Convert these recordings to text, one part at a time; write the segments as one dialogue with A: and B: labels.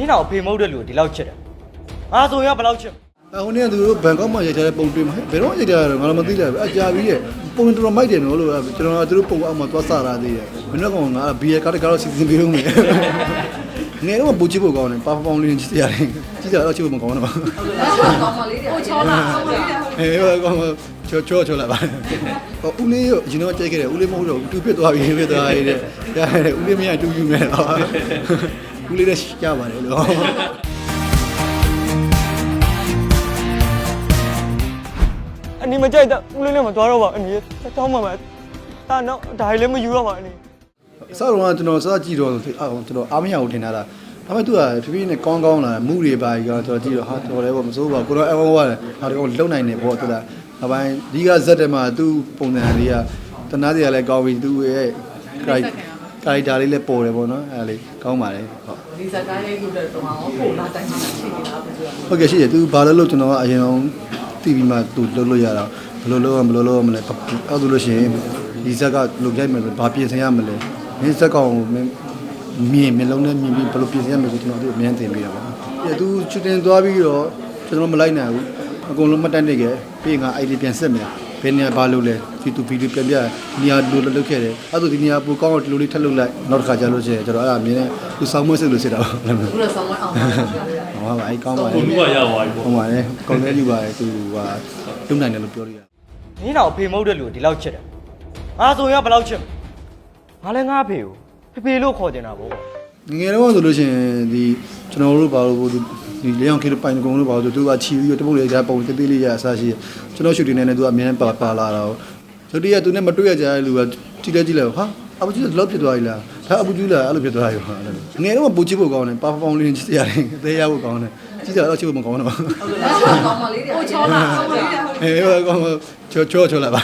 A: နင်းတော့အဖေမဟုတ်တဲ့လူကိုဒီလောက်ချစ်တယ်ငါဆိုရင်ဘယ်လောက်ချစ်
B: အဟိုနေ့ကသူတို့ဘန်ကောက်မှာရိုက်ထားတဲ့ပုံတွေ့မှာဘယ်တော့ရိုက်ထားတာလဲငါတော့မသိလိုက်ဘူးအကြာပြီးရဲ့ပုံတော်တော်မိုက်တယ်နော်လို့ကျွန်တော်ကသူတို့ပုံအောက်မှာသွားစတာသေးတယ်မင်းတို့ကောင်ကဘီယကားတကားတော့စီစဉ်ပြီးလို့မယ်ငယ်တော့ပူချစ်ဖို့ကောင်းတယ်ပါပေါင်းလေးချစ်ရတယ်ချစ်ရတော့ချစ်ဖို့မကောင်းတော့ပါ
C: ကောင်းပါလေးတယ်ဟိုချောတာဆောင်းလေးတယ်
B: အေးဟိုကောင်ချောချောချောလာပါဟိုဦးလေးရောကျွန်တော်ကြိုက်ခဲ့တယ်ဦးလေးမဟုတ်တော့တူပြစ်သွားပြီပြစ်သွားပြီတဲ့ရတယ်ဦးလေးမရတူယူမယ်တော့ ဦးလေးလည်းရပါတယ်လို့
A: အနီမကြိုက်တဲ့ဦးလေးနဲ့မသွားတော့ပါအနီတောင်းပါမယ်ဒါတော့ဒါလည်းမယူတော့ပါအနီ
B: အစတော့ကကျွန်တော်စကြည့်တော့အာကျွန်တော်အားမရဘူးထင်တာလားဒါပေမဲ့သူကဖြည်းဖြည်းနဲ့ကောင်းကောင်းလာမူတွေပါကြီးကကျွန်တော်ကြည့်တော့ဟာတော်တယ်ပေါ့မစိုးပါကိုတော့အဝဝရတယ်ဟာတော့လုံနိုင်နေပေါ့သူကဒါပိုင်းဒီကဇက်တယ်မှာသူ့ပုံစံတွေကတနာစီကလည်းကောင်းပြီသူ့ရဲ့ character character လေးလည်းပေါ်တယ်ပေါ့နော်အဲ့ဒါလေးကောင်းပါတယ်ဟုတ်
C: ဒီစကားလေးလို့တော့တော့ဟိုလာတိုင်းမှာချိန်နေတာပဲဆိုတော့
B: ဟုတ်ကဲ့ရှိတယ်သူဘာလို့လို့ကျွန်တော်ကအရင်အောင်တီဗီမှာသူလုပ်လို့ရတာဘယ်လိုလုပ်ရမလို့လုပ်ရမလဲအဲ့ဒါလို့ရှိရင်ဒီဇက်ကလုပ်ကြိုက်မယ်ဆိုဘာပြင်ဆင်ရမလဲမင်းဇက်ကောင်မင်းမြင်မျက်လုံးနဲ့မြင်ပြီးဘယ်လိုပြင်ဆင်ရမလဲဆိုကျွန်တော်တို့အမြင်တင်ပေးတာပါပြသူချူတင်သွားပြီးတော့ကျွန်တော်မလိုက်နိုင်ဘူးအကုန်လုံးမတက်နေခဲ့ပြီးငါ ID ပြန်ဆက်မယ် ဘယ်နေရာဘာလုပ်လဲဒီတူဗီဒီယိုပြန်ပြဒီနေရာလိုလုပ်ခဲ့တယ်အဲ့ဒါဒီနေရာပိုကောင်းတော့ဒီလိုလေးထပ်လုပ်လိုက်နောက်တစ်ခါကြာလို့ရှိရင်ကျွန်တော်အဲ့ဒါမြင်နေသူစောင်းမွေးစစ်လို့စစ်တာပါ
C: ခုတော့ဆောင်းမအောင်ပါ
B: ဟောပါအဲ့ကောင်းပါလေ
D: ကိုလူကရသွားပြီပေါ့
B: ဟုတ်ပါတယ်ကောင်းတဲ့ယူပါတယ်သူကလုံနိုင်တယ်လို့ပြောလို့ရတယ်
A: နင်းတော့အဖေမဟုတ်တဲ့လူကိုဒီလောက်ချစ်တယ်ငါဆိုရင်ဘယ်လောက်ချစ်ငါလည်းငါအဖေကိုဖေဖေလို့ခေါ်တင်တာပေါ့
B: ငငယ်တော့ဆိုလို့ရှိရင်ဒီကျွန်တော်တို့ဘာလို့ ဒီလေအောင်ခေပိုင်ကုန်းတို့ဘာလို့သူကချီပြီးတော့တပုတ်လေးကြားပုံတေးသေးလေးရအစားရှိကျွန်တော်ရှူတင်နေတယ်သူကအမြဲပါပါလာတော့သူတည်းကသူနဲ့မတွေ့ရကြတဲ့လူကကြည့်လဲကြည့်လဲဟာအပူကြီးတော့ဖြစ်သွားပြီလားဒါအပူကြီးလားအဲ့လိုဖြစ်သွားပြီဟာအဲ့လိုငယ်တော့ပူချစ်ဖို့ကောင်းတယ်ပါပေါင်းလေးချစ်ရတယ်အသေးရဖို့ကောင်းတယ်ကြည့်ကြတော့ချစ်ဖို့မကောင်းတော့
C: ကောင်းပါလေးတယ်ဟိုချောတာဆောင်းလေးတယ်
B: အေးဟိုကောင်ချောချောချောလာပါ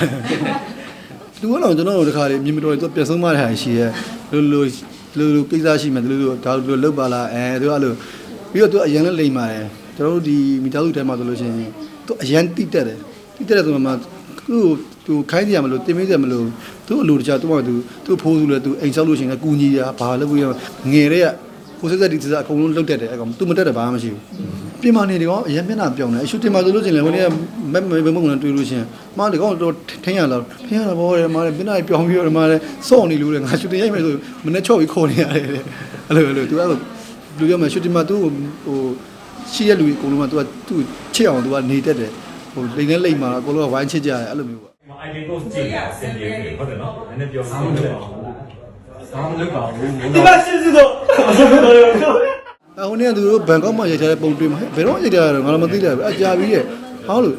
B: သူကတော့ကျွန်တော်တို့တခါလေးမြင်မတော်သူပြက်ဆုံးမတဲ့ဟာရှိရဲလူလူလူလူကိစ္စရှိမှလူလူဒါလူလောက်ပါလားအဲသူကအဲ့လို ပြီးတော့သူအရင်လည်းလိမ်ပါတယ်ကျွန်တော်တို့ဒီမိသားစုထဲမှာဆိုလို့ရှိရင်သူအရင်တိတက်တယ်တိတက်တဲ့ဆိုမှသူ့သူခိုင်းကြရမလို့တင်မေးကြမလို့သူ့အလိုတခြားသူ့ကသူသူ့ဖိုးစုလဲသူအိမ်ဆောက်လို့ရှိရင်ကူညီရဘာလုပ်ပြီးငယ်တဲ့ကကိုစက်စက်ဒီစက်အကုန်လုံးလုတ်တက်တယ်အကောင်သူမတက်တယ်ဘာမှမရှိဘူးပြင်မာနေတယ်ကောအရင်မျက်နှာပြောင်းတယ်အရှူတင်မှာဆိုလို့ချင်းလေဟိုနေ့ကမက်မမုံနဲ့တွေ့လို့ချင်းမားဒီကောင်တော့ထင်းရလားထင်းရတာဘောတယ်မားမျက်နှာပြောင်းပြီးတော့မားစော့နေလို့လေငါရှူတင်ရိုက်မယ်ဆိုမနေ့ချော့ပြီးခေါ်နေရတယ်တဲ့အဲ့လိုအဲ့လိုသူအဲ့ လိုလူရမယ်ရှူတင်မှာသူဟိုရှိရလူအကုန်လုံးကသူကသူ့ချစ်အောင်သူကနေတတ်တယ်ဟိုလိန်နဲ့လိန်မှာအကုန်လုံးကဝိုင်းချစ်ကြတယ်အဲ့လိုမျိုးပေါ့
D: ဒီမှာ ID code ကြည့်ရအဆင်ပြေပြီဟုတ်တယ်နော်နည်းနည်းပြောဆောင်လို့ပါဆောင်းလုပ်ပါဘူး
A: ဒီမှာစစ်စစ်တော့
B: အဟိုနေ့ကသူတို့ဘန်ကောက်မှာရိုက်ထားတဲ့ပုံတွေ့မှာဘယ်တော့ရိုက်ထားတာလဲငါတော့မသိလိုက်ဘူးအကြာပြီးရဲ့ဟောလို့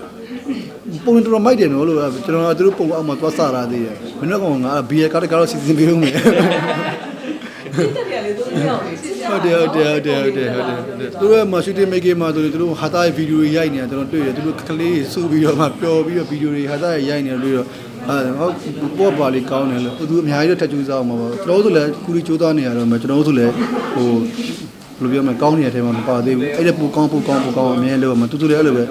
B: ပုံတော်တော်မိုက်တယ်နော်လို့ကျွန်တော်ကသူတို့ပုံအောက်မှာသွားစတာသေးတယ်မင်းတို့ကောင်ကဘီယကားတကားတော့စီစဉ်ပြီးလို့မယ်
C: တက်တယ်လေသူရောက်နေ စစ်စစ်
B: ဟုတ်တယ်ဟုတ်တယ်ဟုတ်တယ်ဟုတ်တယ်ဟုတ်တယ်သူတို့ကမရှူတင်မိတ်ကေမှာဆိုရင်သူတို့ဟာတာရဲ့ဗီဒီယိုရိုက်နေတာကျွန်တော်တွေ့တယ်သူတို့ကလေးစုပြီးတော့မှပျော်ပြီးတော့ဗီဒီယိုတွေဟာတာရဲ့ရိုက်နေတယ်လို့တော့အဲဟုတ်ပေါ့ပါလေးကောင်းတယ်လို့သူအများကြီးတော့ထပ်ကြိုးစားအောင်ပါကျွန်တော်တို့ဆိုလည်းကူရီကြိုးစားနေရတော့မှကျွန်တော်တို့ဆိုလည်းဟိုဘယ်လိုပြောမလဲကောင်းနေတဲ့အထဲမှာမပါသေးဘူးအဲ့ဒါပူကောင်းပူကောင်းပူကောင်းအမြဲလို့မှတူတူလည်းအဲ့လိုပဲ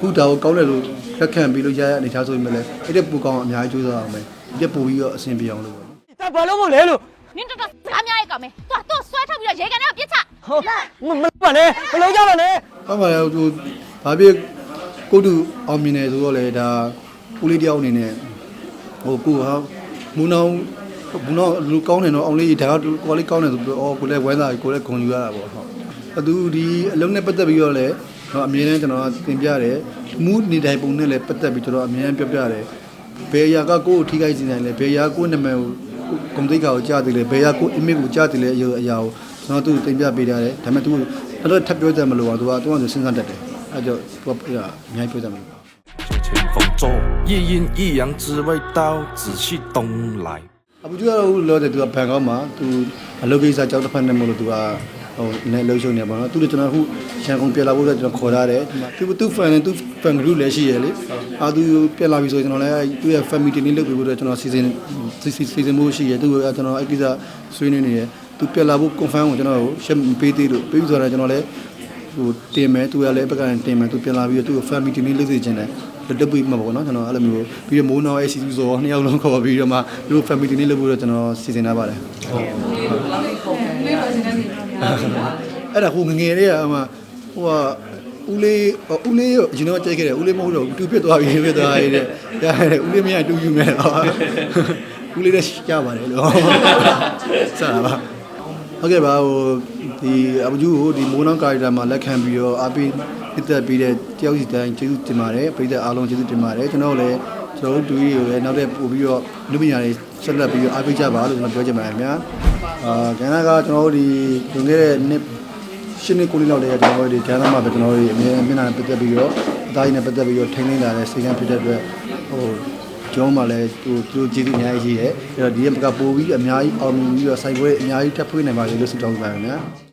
B: ခုဒါကိုကောင်းတယ်လို့လက်ခံပြီးလို့ရရအနေထားဆိုရင်လည်းအဲ့ဒါပူကောင်းအများကြီးကြိုးစားအောင်ပဲဒီပူပြီးတော့အဆင်ပြေအောင်လို့ပေါ့
A: ဒါဘာလို့မလဲလို့
E: နင်တော်တော် စကားများရဲ့ကောင်မဲသွားတော့ဆွဲထုတ်ပြီးတော့ရေကန်ထဲကိုပြစ်ချ
A: ဟုတ်မမပါနဲ့မလုံးကြပါနဲ့
B: ဟုတ်ပါရဲ့ဟိုဘာဖြစ်ကိုတူအောင်မြင်နေဆိုတော့လေဒါဦးလေးတယောက်အနေနဲ့ဟိုကိုဟာမူနောင်မူနောင်လူကောင်းတယ်နော်အောင်လေးဒါကကိုလေးကောင်းတယ်ဆိုပြီးတော့အော်ကိုလည်းဝမ်းသာကိုလည်းဂုဏ်ယူရတာပေါ့ဟုတ်အတူဒီအလုံးနဲ့ပတ်သက်ပြီးတော့လေတော့အမြဲတမ်းကျွန်တော်တင်ပြတယ်မူနေတိုင်းပုံနဲ့လည်းပတ်သက်ပြီးကျွန်တော်အမြဲတမ်းပြောပြတယ်ဘယ်ရာကကိုယ်ကိုထိခိုက်စေနိုင်လဲဘယ်ရာကိုယ်နာမည်ကို ကွန်ပျူတာကိုကြားတယ်လေဘယ်ရာကို image ကိုကြားတယ်လေအရာအရာကိုကျွန်တော်သူတင်ပြပေးထားတယ်ဒါပေမဲ့သူကတော့ထပ်ပြောကြမလို့ပါသူကသူကစဉ်းစားတတ်တယ်အဲကြောင့်သူကအများကြီးပြောကြမလို့
F: 吹吹风走，一阴一阳之谓道，仔细东来。
B: အပူကျော်ကတော့လောတဲ့သူကဘန်ကောက်မှာသူအလုပ်ကိစ္စကြောက်တစ်ဖက်နဲ့မလို့သူက ဟိုနည်းလှုပ်ရှုံနေပါတော့သူတို့ကျွန်တော်အခုရန်ကုန်ပြန်လာဖို့အတွက်ကျွန်တော်ခေါ်ထားတယ်သူသူ fan နဲ့သူ fan group လည်းရှိရလေအာသူပြန်လာပြီဆိုရင်ကျွန်တော်လည်းသူ့ရဲ့ family တင်နေလုပ်ပြီးဖို့အတွက်ကျွန်တော်စီစဉ်စီစဉ်မှုရှိရသူကကျွန်တော်အဲ့ကိစ္စဆွေးနွေးနေတယ်သူပြန်လာဖို့ confirm ကိုကျွန်တော်ရှင်းပေးသေးလို့ပေးပြီးဆိုတော့ကျွန်တော်လည်းဟိုတင်မယ်သူကလည်းဘက်ကတင်မယ်သူပြန်လာပြီးတော့သူ့ family တင်နေလုပ်စေချင်တယ်တက်ပြီးမှာပေါ့နော်ကျွန်တော်အဲ့လိုမျိုးပြီးတော့မိုးနောင်ရဲ့စီစုဆိုနှစ်ယောက်လုံးခေါ်ပြီးတော့မှသူတို့ family တင်နေလုပ်ပြီးတော့ကျွန်တော်စီစဉ်ထားပါတယ်ဟုတ်
C: လေးပါစနေနေ့
B: အဲ့ဒါဟိုငငယ်လေးကဟိုဟိုကဦးလေးဦးလေးရောအရင်တော့ကြိုက်ခဲ့တယ်ဦးလေးမဟုတ်တော့တူဖြစ်သွားပြီဖြစ်သွားပြီတဲ့ရတယ်ဦးလေးမရတူယူမယ်တော့ဦးလေးလည်းကြပါတယ်လို့စတာပါဟုတ်ကဲ့ပါဟိုဒီအဘဂျူကိုဒီမိုးနောင်ကာရီတာမှာလက်ခံပြီးတော့အားပေးပြသက်ပြီးတဲ့တယောက်စီတိုင်းကျေးဇူးတင်ပါတယ်ပြည်သက်အားလုံးကျေးဇူးတင်ပါတယ်ကျွန်တော်တို့လည်းကျွန်တော်တို့တူကြီးကိုလည်းနောက်ထပ်ပို့ပြီးတော့လူပညာတွေဆက်လက်ပြီးတော့အားပေးကြပါလို့ကျွန်တော်ပြောချင်ပါတယ်ခင်ဗျာ အာကဏ္ဍကကျွန်တော်တို့ဒီလွန်ခဲ့တဲ့နှစ်ရှင်းနေကိုလေးလောက်တည်းကကျွန်တော်တို့ဒီကဏ္ဍမှာပဲကျွန်တော်တို့ဒီအမြဲမျက်နှာပတ်သက်ပြီးတော့အသားရည်နဲ့ပတ်သက်ပြီးတော့ထိန်းသိမ်းလာတဲ့စေကံဖြစ်တဲ့အတွက်ဟိုကျောင်းမှာလည်းဟိုသူတို့ကျေးဇူးအများကြီးရှိတယ်အဲ့တော့ဒီကပို့ပြီးအများကြီးအောင်မြင်ပြီးတော့စိုက်ပွဲအများကြီးထပ်ဖွေးနိုင်ပါလေလို့ဆုတောင်းပါတယ်ခင်ဗျာ